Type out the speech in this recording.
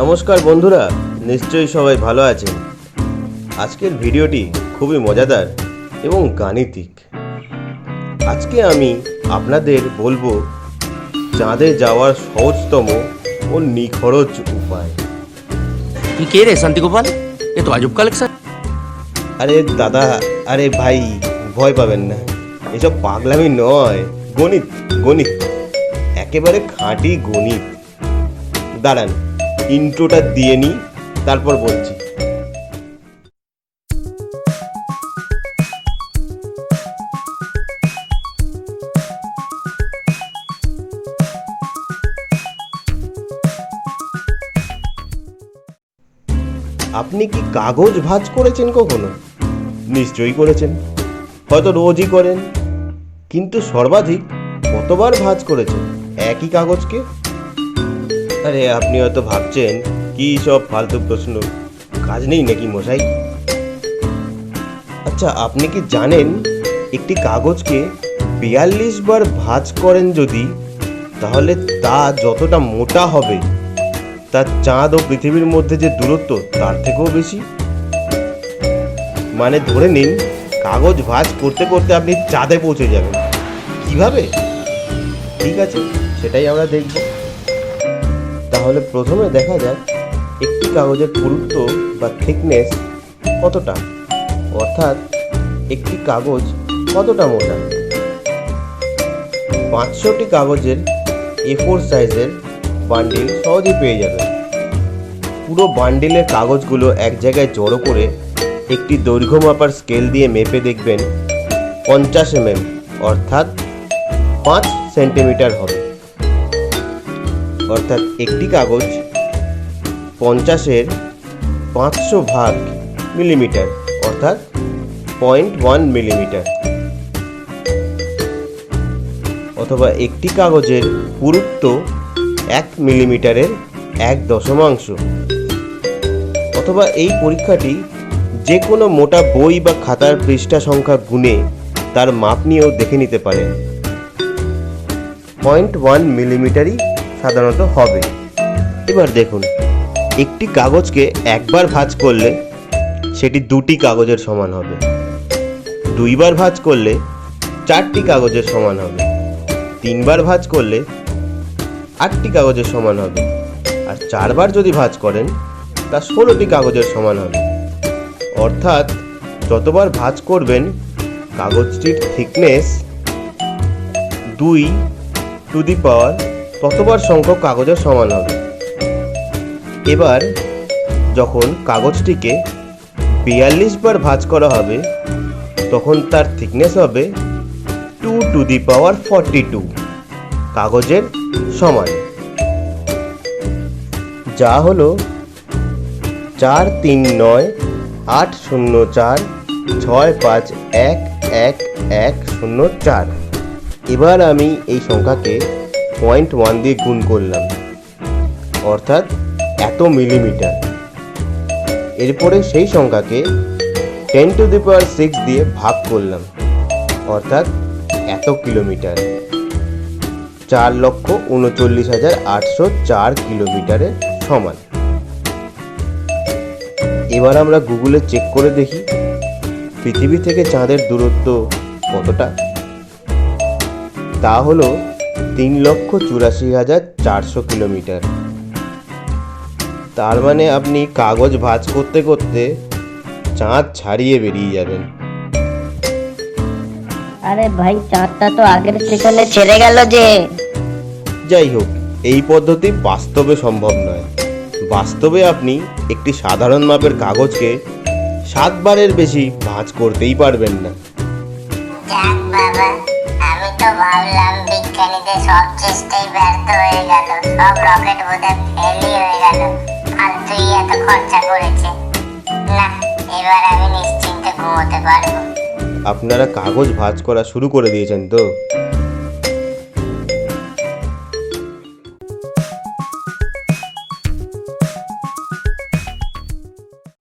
নমস্কার বন্ধুরা নিশ্চয়ই সবাই ভালো আছেন। আজকের ভিডিওটি খুবই মজাদার এবং গাণিতিক। আজকে আমি আপনাদের বলব চাঁদে যাওয়ার সহজতম ও নিখরচ উপায়। তুই কে রে শান্তি গোপাল এ তো আজব কালেকশন আরে দাদা আরে ভাই ভয় পাবেন না। এসব পাগলামি নয়। গণিত গণিত। একেবারে খাঁটি গণিত। দাঁড়ান ইন্ট্রোটা দিয়ে নিই, তারপর বলছি। আপনি কি কাগজ ভাঁজ করেছেন কখনো? নিশ্চয়ই করেছেন। হয়তো রোজই করেন। কিন্তু সর্বাধিক কতবার ভাঁজ করেছেন? একই কাগজকে? আরে আপনি হয়তো ভাবছেন, কি সব ফালতু প্রশ্ন? কাজ নেই নাকি মশাই? আচ্ছা আপনি কি জানেন, একটি কাগজকে বিয়াল্লিশ বার ভাঁজ করেন যদি, তাহলে তা যতটা মোটা হবে, তার চাঁদ ও পৃথিবীর মধ্যে যে দূরত্ব, তার থেকেও বেশি। মানে ধরে নিন, কাগজ ভাঁজ করতে করতে আপনি চাঁদে পৌঁছে যাবেন। কীভাবে? ঠিক আছে, সেটাই আমরা দেখব। তাহলে প্রথমে দেখা যাক একটি কাগজের পুরুত্ব বা থিকনেস কতটা। অর্থাৎ একটি কাগজ কতটা মোটা? পাঁচশোটি কাগজের এ ফোর সাইজের বান্ডিল সহজেই পেয়ে যাবেন পুরো বান্ডিলের কাগজগুলো এক জায়গায় জড়ো করে একটি দৈর্ঘ্য মাপার স্কেল দিয়ে মেপে দেখবেন পঞ্চাশ এমএম অর্থাৎ পাঁচ সেন্টিমিটার হবে। অর্থাৎ একটি কাগজ পঞ্চাশের পাঁচশো ভাগ মিলিমিটার, অর্থাৎ পয়েন্ট ওয়ান মিলিমিটার। অথবা একটি কাগজের পুরুত্ব এক মিলিমিটারের এক দশমাংশ। অথবা এই পরীক্ষাটি যে কোনো মোটা বই বা খাতার পৃষ্ঠা সংখ্যা গুণে তার মাপ নিয়েও দেখে নিতে পারেন। পয়েন্ট ওয়ান মিলিমিটারই সাধারণত হবে। এবার দেখুন, একটি কাগজকে একবার ভাঁজ করলে সেটি দুটি কাগজের সমান হবে। দুইবার ভাঁজ করলে চারটি কাগজের সমান হবে। তিনবার ভাঁজ করলে আটটি কাগজের সমান হবে। আর চারবার যদি ভাঁজ করেন, তা ষোলোটি কাগজের সমান হবে। অর্থাৎ যতবার ভাঁজ করবেন, কাগজটির থিকনেস দুই টু দি পাওয়ার ততবার সংখ্যক কাগজের সমান হবে? এবার যখন কাগজটিকে বিয়াল্লিশ বার ভাঁজ করা হবে, তখন তার থিকনেস হবে two to the power forty two কাগজের সমান। যা হলো চার তিন নয় আট শূন্য চার ছয় পাঁচ এক এক এক শূন্য চার। এবার আমি এই সংখ্যাকে পয়েন্ট ওয়ান দিয়ে গুণ করলাম। অর্থাৎ এত মিলিমিটার। এরপরে সেই সংখ্যাকে ten to the power six দিয়ে ভাগ করলাম। অর্থাৎ এত কিলোমিটার। চার লক্ষ উনচল্লিশ হাজার আটশো চার কিলোমিটারের সমান। এবার আমরা গুগলে চেক করে দেখি, পৃথিবী থেকে চাঁদের দূরত্ব কতটা? তা হলো তিন লক্ষ চুরাশি হাজার চারশো কিলোমিটার। তার মানে আপনি কাগজ ভাঁজ করতে করতে চাঁদ ছাড়িয়ে বেরিয়ে যাবেন। আরে ভাই চাঁদটা তো আগের সেখানে ছেড়ে গেল যে। যাই হোক এই পদ্ধতি বাস্তবে সম্ভব নয়। বাস্তবে আপনি একটি সাধারণ মাপের কাগজকে সাতবারের বেশি ভাঁজ করতেই পারবেন না। বাবা আমি তো ভাবলাম বিজ্ঞানীদের সব চেষ্টাই ব্যর্থ হয়ে গেল, সব রকেট বোধহয় ফেলই হয়ে গেল। ফালতুই এত খরচা করেছে। না, এবার আমি নিশ্চিন্তে ঘুমোতে পারব। আপনারা কাগজ ভাঁজ করা শুরু করে দিয়েছেন তো?